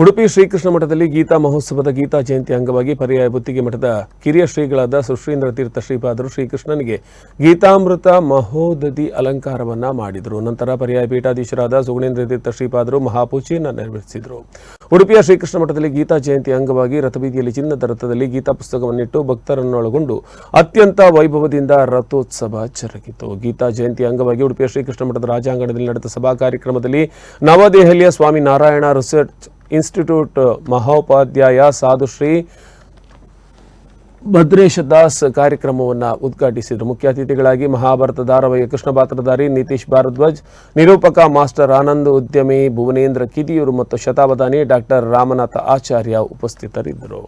ಉಡುಪಿ ಶ್ರೀಕೃಷ್ಣ ಮಠದಲ್ಲಿ ಗೀತಾ ಮಹೋತ್ಸವದ ಗೀತಾ ಜಯಂತಿ ಅಂಗವಾಗಿ ಪರ್ಯಾಯ ಬುತ್ತಿಗೆ ಮಠದ ಕಿರಿಯ ಶ್ರೀಗಳಾದ ಸುಶ್ರೀಂದ್ರ ತೀರ್ಥ ಶ್ರೀಪಾದರು ಶ್ರೀಕೃಷ್ಣನಿಗೆ ಗೀತಾಮೃತ ಮಹೋದಧಿ ಅಲಂಕಾರವನ್ನ ಮಾಡಿದರು. ನಂತರ ಪರ್ಯಾಯ ಪೀಠಾಧೀಶರಾದ ಸುಗುಣೇಂದ್ರ ತೀರ್ಥ ಶ್ರೀಪಾದರು ಮಹಾಪೂಜೆಯನ್ನು ನೆರವೇರಿಸಿದರು. ಉಡುಪಿಯ ಶ್ರೀಕೃಷ್ಣ ಮಠದಲ್ಲಿ ಗೀತಾ ಜಯಂತಿ ಅಂಗವಾಗಿ ರಥಬೀದಿಯಲ್ಲಿ ಚಿನ್ನದ ರಥದಲ್ಲಿ ಗೀತಾ ಪುಸ್ತಕವನ್ನಿಟ್ಟು ಭಕ್ತರನ್ನೊಳಗೊಂಡು ಅತ್ಯಂತ ವೈಭವದಿಂದ ರಥೋತ್ಸವ ಜರುಗಿತು. ಗೀತಾ ಜಯಂತಿ ಅಂಗವಾಗಿ ಉಡುಪಿಯ ಶ್ರೀಕೃಷ್ಣ ಮಠದ ರಾಜಾಂಗಣದಲ್ಲಿ ನಡೆದ ಸಭಾ ಕಾರ್ಯಕ್ರಮದಲ್ಲಿ ನವದೆಹಲಿಯ ಸ್ವಾಮಿ ನಾರಾಯಣ ರಿಸರ್ಚ್ ಇನ್ಸ್ಟಿಟ್ಯೂಟ್ ಮಹೋಪಾಧ್ಯಾಯ ಸಾಧುಶ್ರೀ ಭದ್ರೇಶ ದಾಸ್ ಕಾರ್ಯಕ್ರಮವನ್ನು ಉದ್ಘಾಟಿಸಿದರು. ಮುಖ್ಯ ಅತಿಥಿಗಳಾಗಿ ಮಹಾಭಾರತ ಧಾರಾವಾಹಿ ಕೃಷ್ಣ ಪಾತ್ರಧಾರಿ ನಿತೀಶ್ ಭಾರದ್ವಾಜ್, ನಿರೂಪಕ ಮಾಸ್ಟರ್ ಆನಂದ್ ಉದ್ಯಮಿ ಭುವನೇಂದ್ರ ಕಿದಿಯೂರು ಮತ್ತು ಶತಾವಧಾನಿ ಡಾಕ್ಟರ್ ರಾಮನಾಥ ಆಚಾರ್ಯ ಉಪಸ್ಥಿತರಿದ್ದರು.